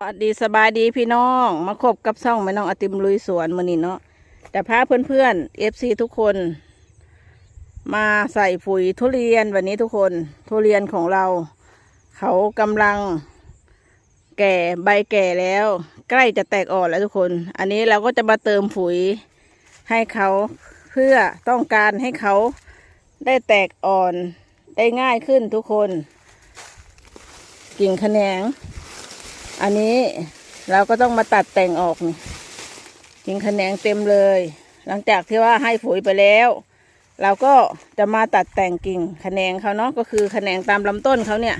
สวัสดีสบายดีพี่น้อง มาคบกับซ่องแม่น้องอติมลุยสวนมือนี้เนาะแต่พาเพื่อนๆเอฟซีทุกคน มาใส่ปุ๋ยทุเรียนวันนี้ทุกคนทุเรียนของเรา เขากำลัง แก่ใบแก่แล้ว ใกล้จะแตกอ่อนแล้วทุกคน อันนี้เราก็จะมาเติมปุ๋ยให้เขาเพื่อต้องการให้เขาได้แตกอ่อนได้ง่ายขึ้นทุกคน กิ่งแขนง อันนี้เราก็ต้องมาตัดแต่งออกนี่กิ่งแขนงเต็มเลย หลังจากที่ว่าให้ปุ๋ยไปแล้ว เราก็จะมาตัดแต่งกิ่งแขนงเขาเนาะก็คือแขนงตามลำต้นเขาเนี่ย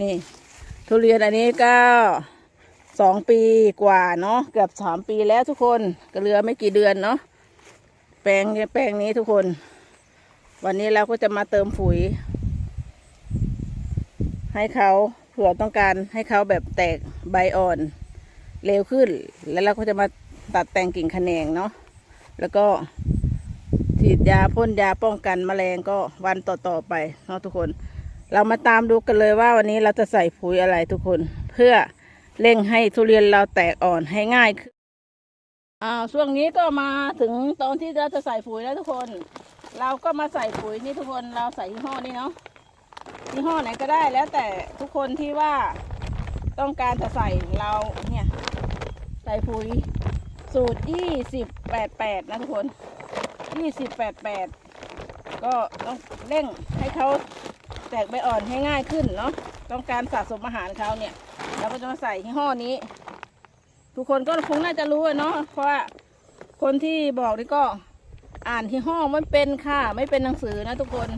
นี่ ทุเรียนอันนี้ก็สองปีกว่าเนาะเกือบสามปีแล้วทุกคนก็เหลือไม่กี่เดือนเนาะแปลงแปลงนี้ทุกคน วันนี้เราก็จะมาเติมปุ๋ย ให้เขา ผื่อต้องการให้เขาแบบแตกใบอ่อนเร็วขึ้น แล้วเราก็จะมาตัดแต่งกิ่งแขนงเนาะแล้วก็ฉีดยาพ่นยาป้องกันแมลงก็วันต่อๆไปเนาะทุกคน เรามาตามดูกันเลยว่าวันนี้เราจะใส่ปุ๋ยอะไรทุกคน เพื่อเร่งให้ทุเรียนเราแตกอ่อนให้ง่ายขึ้นอ่าช่วงนี้ก็มาถึงตอนที่เราจะใส่ปุ๋ยแล้วทุกคน เราก็มาใส่ปุ๋ยนี่ทุกคนเราใส่ยี่ห้อนี้เนาะ ยี่ห้อไหนก็ได้แล้วแต่ทุกคนที่ว่าต้องการจะใส่เราเนี่ย ใส่ปุ๋ยสูตรยี่สิบแปดแปดนะทุกคนยี่สิบแปดแปดก็ต้องเร่งให้เขาแตกใบอ่อนให้ง่ายขึ้นเนาะต้องการสะสมอาหารเขาเนี่ยเราก็จะมาใส่ยี่ห้อนี้ ทุกคนก็คงน่าจะรู้เนาะเพราะว่าคนที่บอกนี่ก็อ่านยี่ห้อไม่เป็นค่ะ ไม่เป็นหนังสือนะทุกคน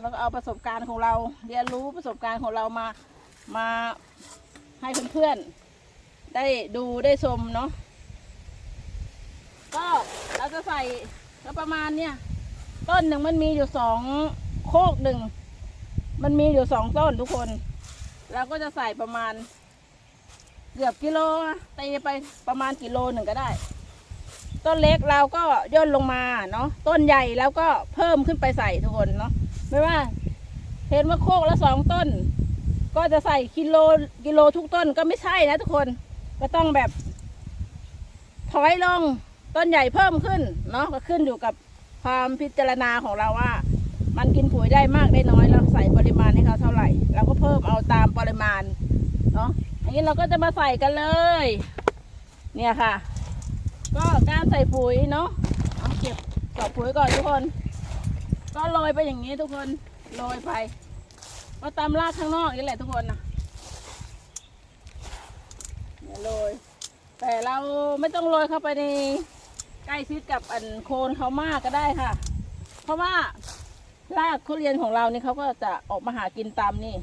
แล้วก็เอาประสบการณ์ของเราเรียนรู้ประสบการณ์ของเรามามาให้เพื่อนๆได้ดูได้ชมเนาะก็เราจะใส่ก็ประมาณเนี่ย ต้นหนึ่งมันมีอยู่สองโคกหนึ่งมันมีอยู่สองต้นทุกคนเราก็จะใส่ประมาณ เกือบกิโลตีไปประมาณกิโลหนึ่งก็ได้ ต้นเล็กเราก็ย่นลงมาเนาะต้นใหญ่แล้วก็เพิ่มขึ้นไปใส่ทุกคนเนาะ ไม่ว่า เห็นว่าโคกละสองต้น ก็จะใส่กิโลกิโลทุกต้นก็ไม่ใช่นะทุกคนก็ต้องแบบ ถอยลงต้นใหญ่เพิ่มขึ้นเนาะก็ขึ้นอยู่กับความพิจารณาของเราว่า มันกินปุ๋ยได้มากได้น้อยเราใส่ปริมาณให้เขาเท่าไหร่เราก็เพิ่มเอาตามปริมาณเนาะอันนี้เราก็จะมาใส่กันเลย เนี่ยค่ะ ก็การใส่ปุ๋ยเนาะเอาเก็บกอบปุ๋ยก่อนทุกคน ก็โรยไปอย่างนี้ทุกคนโรยไปก็ตามรากข้างนอกนี่แหละทุกคนนะเนี่ยโรยแต่เราไม่ต้องโรยเข้าไปในใกล้ชิดกับอันโคนเขามากก็ได้ค่ะ เพราะว่ารากทุเรียนของเรานี่เขาก็จะออกมาหากินตามนี่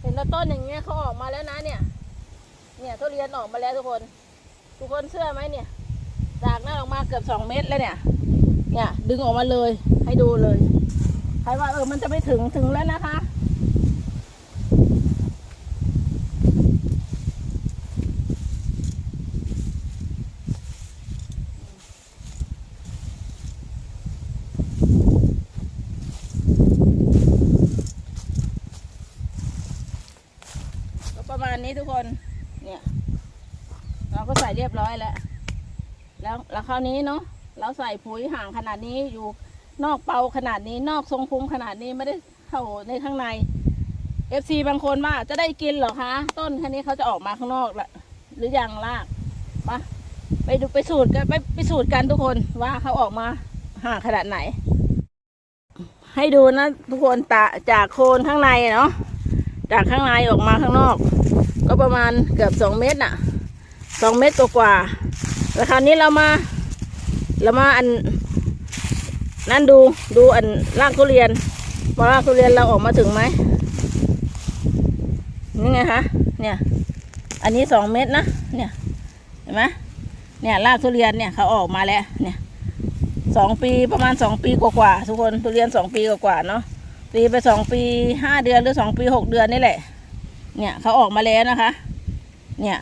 เห็นแล้วต้นอย่างเงี้ยเขาออกมาแล้วนะเนี่ย เนี่ยทุเรียนออกมาแล้วทุกคน ทุกคนเชื่อไหมเนี่ยจากนั้นออกมาเกือบสองเมตรแล้วเนี่ย เนี่ย ดึงออกมาเลย ให้ดูเลย ใครว่าเออมันจะไม่ถึงถึงแล้วนะคะ ก็ประมาณนี้ทุกคน เนี่ย เราก็ใส่เรียบร้อยแล้ว แล้วแล้วคราวนี้เนาะ เราใส่ปุ๋ยห่างขนาดนี้อยู่นอกเปาขนาดนี้นอกทรงพุงขนาดนี้ไม่ได้เข้าในข้างใน FC บางคนว่าจะได้กินเหรอคะ ต้นแค่นี้เขาจะออกมาข้างนอกละหรือยังลากปะไปดูไปสูตรกันไปไปสูตรกันทุกคนว่าเขาออกมาห่างขนาดไหน ให้ดูนะทุกคนตาจากโคนข้างในเนาะจากข้างในออกมาข้างนอก ก็ประมาณเกือบสองเมตรน่ะสองเมตรกว่าๆแล้วคราวนี้เรามา เรามาอัน นั่นดูดูอันรากทุเรียนว่ารากทุเรียนเราออกมาถึงไหมนี่ไงคะเนี่ย อันนี้สองเมตรนะเนี่ยเห็นไหมเนี่ยรากทุเรียนเนี่ยเขาออกมาแล้วเนี่ยสองปีประมาณสองปีกว่าๆทุกคนทุเรียนสองปีกว่าๆเนาะตีไปสองปีห้าเดือนหรือสองปีหกเดือนนี่แหละ เนี่ยเขาออกมาแล้วนะคะ เนี่ย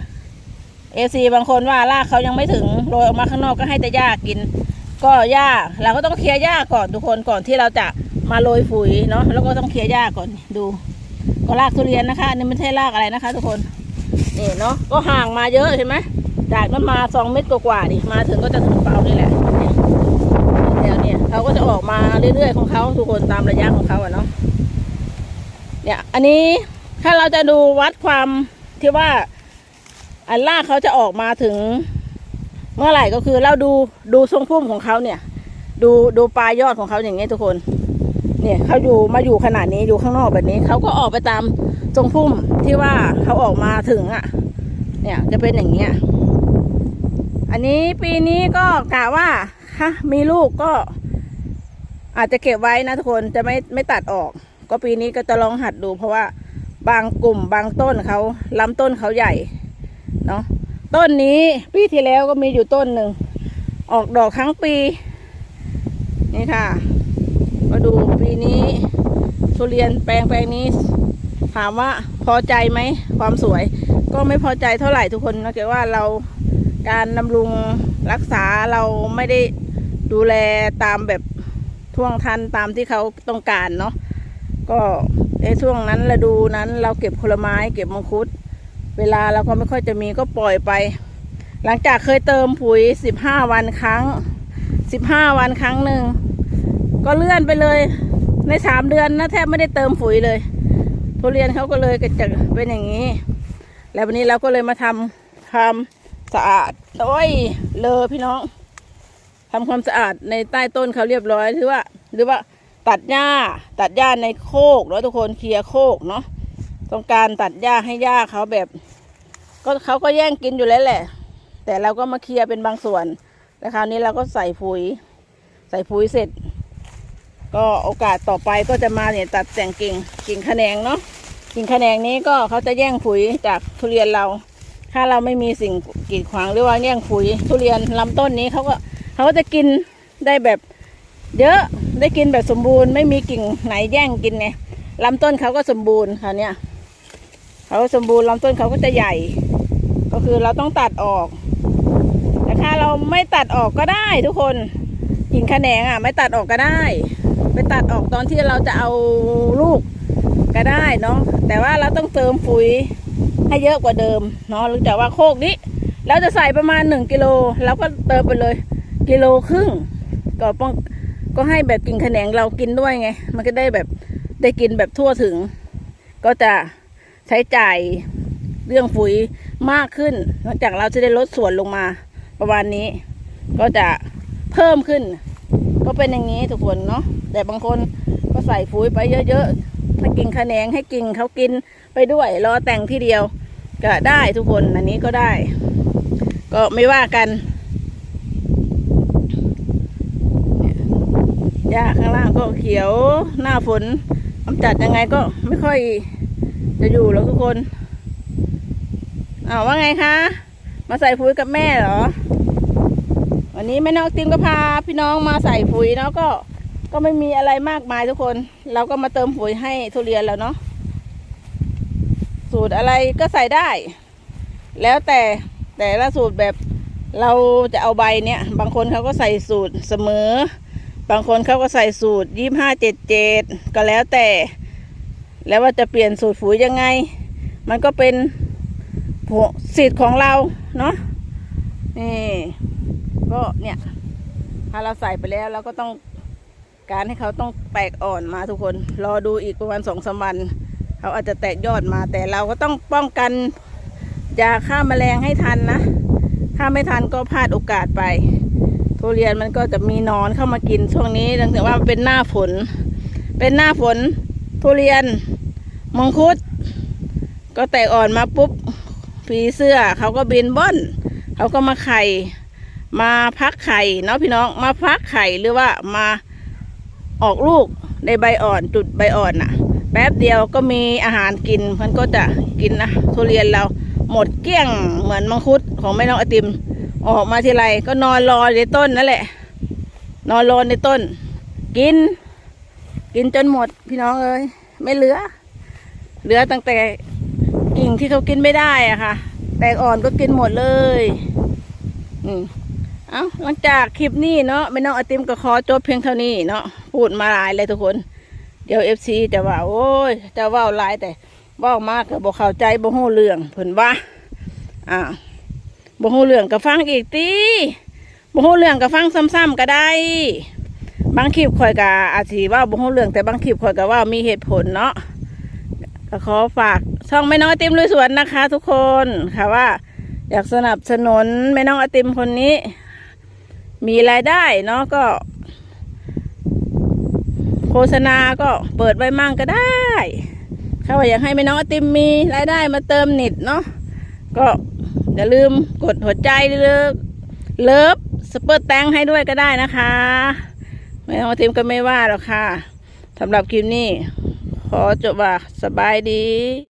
เอซีบางคนว่ารากเขายังไม่ถึงโรยออกมาข้างนอกก็ให้แต่หญ้ากิน ก็หญ้าเราก็ต้องเคลียร์หญ้าก่อนทุกคนก่อนที่เราจะมาโรยปุ๋ยเนาะแล้วก็ต้องเคลียร์หญ้าก่อนดูก็รากทุเรียนนะคะอันนี่ไม่ใช่รากอะไรนะคะ ทุกคนนี่เนาะก็ห่างมาเยอะเห็นไหมจากนั้นมาสองเมตรกว่าๆนี่มาถึงก็จะถึงเปล่านี่แหละเนี่ยเดี๋ยวเนี่ยเขาก็จะออกมาเรื่อยๆของเขาทุกคนตามระยะของเขาอะเนาะเนี่ยอันนี้ถ้าเราจะดูวัดความที่ว่า อันล่าเขาจะออกมาถึง เมื่อไหร่ก็คือเราดูดูทรงพุ่มของเขาเนี่ย ดูดูปลายยอดของเขาอย่างนี้ทุกคน เนี่ยเขาอยู่มาอยู่ขนาดนี้อยู่ข้างนอกแบบนี้เขาก็ออกไปตามทรงพุ่มที่ว่าเขาออกมาถึงอะ เนี่ยจะเป็นอย่างเงี้ยอันนี้ปีนี้ก็กะว่าฮะมีลูกก็ อาจจะเก็บไว้นะทุกคนจะไม่ไม่ตัดออก ก็ปีนี้ก็จะลองหัดดูเพราะว่าบางกลุ่มบางต้นเขาลำต้นเขาใหญ่ เนาะต้นนี้ปีที่แล้วก็มีอยู่ต้นหนึ่ง ออกดอกทั้งปี นี่ค่ะ มาดูปีนี้ทุเรียนแปลงแปลงนี้ ถามว่าพอใจไหมความสวย ก็ไม่พอใจเท่าไหร่ทุกคนนะเกิดว่าเราการบำรุงรักษาเราไม่ได้ดูแลตามแบบท่วงทันตามที่เขาต้องการเนาะก็ในช่วงนั้นฤดูนั้น เราเก็บผลไม้เก็บมังคุด เวลาเราก็ไม่ค่อยจะมีก็ปล่อยไป หลังจากเคยเติมปุ๋ยสิบห้าวันครั้งสิบห้าวันครั้งหนึ่งก็เลื่อนไปเลย ในสามเดือนนะแทบไม่ได้เติมปุ๋ยเลย ทุเรียนเขาก็เลยก็จะเป็นอย่างนี้ แล้ววันนี้เราก็เลยมาทำความสะอาดโอ้ยเลอพี่น้องทำความสะอาดในใต้ต้นเขาเรียบร้อยหรือว่า หรือว่าตัดหญ้าตัดหญ้าในโคกเนาะทุกคนเคลียร์โคกเนาะ ต้องการตัดหญ้าให้หญ้าเขาแบบ ก็เขาก็แย่งกินอยู่แล้วแหละ แต่เราก็มาเคลียร์เป็นบางส่วน แล้วคราวนี้เราก็ใส่ปุ๋ย ใส่ปุ๋ยเสร็จ ก็โอกาสต่อไปก็จะมาเนี่ยตัดแต่งกิ่งกิ่งแขนงเนาะกิ่งแขนงนี้ก็เขาจะแย่งปุ๋ยจากทุเรียนเรา ถ้าเราไม่มีสิ่งกีดขวางหรือว่าแย่งปุ๋ยทุเรียนลำต้นนี้เขาก็เขาก็จะกินได้แบบเยอะได้กินแบบสมบูรณ์ไม่มีกิ่งไหนแย่งกินไงลำต้นเขาก็สมบูรณ์ค่ะเนี่ย เขาสมบูรณ์ลำต้นเขาก็จะใหญ่ ก็คือเราต้องตัดออก แต่ถ้าเราไม่ตัดออกก็ได้ทุกคนกิ่งขแหนงอะ ไม่ตัดออกก็ได้ ไปตัดออกตอนที่เราจะเอาลูกก็ได้เนาะแต่ว่าเราต้องเติมปุ๋ยให้เยอะกว่าเดิมเนาะหรือจากว่าโคกนี้เราจะใส่ประมาณหนึ่งกิโลเราก็เติมไปเลยกิโลครึ่งก็ป้องก็ให้แบบกิ่งขนงเรากินด้วยไง มันก็ได้แบบได้กินแบบทั่วถึง ก็จะ ใช้จ่ายเรื่องปุ๋ยมากขึ้นหลังจากเราจะได้ลดส่วนลงมาประมาณนี้ ก็จะเพิ่มขึ้น ก็เป็นอย่างนี้ทุกคนเนาะแต่บางคนก็ใส่ปุ๋ยไปเยอะๆถ้ากิ่งขะแนงให้กิ่งเขากินไปด้วยรอแต่งที่เดียวก็ได้ทุกคนอันนี้ก็ได้ ก็ไม่ว่ากันเนี่ยหญ้าข้างล่างก็เขียวหน้าฝนกำจัดยังไงก็ไม่ค่อย จะอยู่แล้วทุกคนอ้าวว่าไงคะ มาใส่ปุ๋ยกับแม่เหรอ วันนี้แม่นอกติมก็พาพี่น้องมาใส่ปุ๋ยเนาะก็ ก็ไม่มีอะไรมากมายทุกคน เราก็มาเติมปุ๋ยให้ทุเรียนแล้วเนาะ สูตรอะไรก็ใส่ได้ แล้วแต่แต่ละสูตรแบบเราจะเอาใบเนี้ย บางคนเขาก็ใส่สูตรเสมอ บางคนเขาก็ใส่สูตรยี่ห้าเจ็ดเจ็ดก็แล้วแต่ แล้วว่าจะเปลี่ยนสูตรปุ๋ยยังไง มันก็เป็นสิทธิ์ของเราเนาะนี่ก็เนี่ย ถ้าเราใส่ไปแล้วเราก็ต้องการให้เขาต้องแตกอ่อนมาทุกคน รอดูอีกประมาณสองสามวัน เขาอาจจะแตกยอดมาแต่เราก็ต้องป้องกันยาฆ่าแมลงให้ทันนะ ถ้าไม่ทันก็พลาดโอกาสไป ทุเรียนมันก็จะมีนอนเข้ามากินช่วงนี้เนื่องจากว่าเป็นหน้าฝน เป็นหน้าฝน ทุเรียน มังคุด ก็แตกอ่อนมาปุ๊บผีเสื้อเขาก็บินบ้อนเขาก็มาไข่ มาพักไข่เนาะพี่น้องมาพักไข่หรือว่ามาออกลูกในใบอ่อนจุดใบอ่อนน่ะ แป๊บเดียวก็มีอาหารกินมันก็จะกินนะทุเรียนเราหมดเกลี้ยงเหมือนมังคุดของแม่น้องอติม ออกมาทีไรก็นอนรอในต้นนั่นแหละ นอนรอในต้น กิน กินจนหมดพี่น้องเอ้ยไม่เหลือ เหลือตั้งแต่กิ่งที่เขากินไม่ได้อะค่ะ แตกอ่อนก็กินหมดเลยอืมเอาหลังจากคลิปนี้เนาะไม่น้องอติมก็ขอจบเพียงเท่านี้เนาะพูดมาหลายเลยทุกคน เดี๋ยวเอฟซีจะว่า โอ้ยจะว่าหลายแต่ว่ามากก็บอกเข้าใจบ่ฮู้เรื่องเพิ่นว่าอ่าบ่ฮู้เรื่องก็ฟังอีกติบ่ฮู้เรื่องก็ฟังซ้ำๆก็ได้ บางคลิปข่อยก็อาจสิเว่าบ่ฮู้เรื่องแต่บางคลิปข่อยก็เว่ามีเหตุผลเนาะก็ขอฝากช่องแม่น้องไอติมลุยสวนนะคะ ทุกคนค่ะว่า อยากสนับสนุนแม่น้องไอติมคนนี้ มีรายได้เนาะก็ โฆษณาก็เปิดไว้มั่งก็ได้ถ้าว่าอยากให้แม่น้องไอติมมีรายได้มาเติมนิดเนาะก็อย่าลืมกดหัวใจเลิฟเลิฟสเปอร์แตงให้ด้วยก็ได้นะคะ แม่ของทิมก็ไม่ว่าหรอกค่ะสำหรับคลิปนี้ ขอจบว่าสบายดี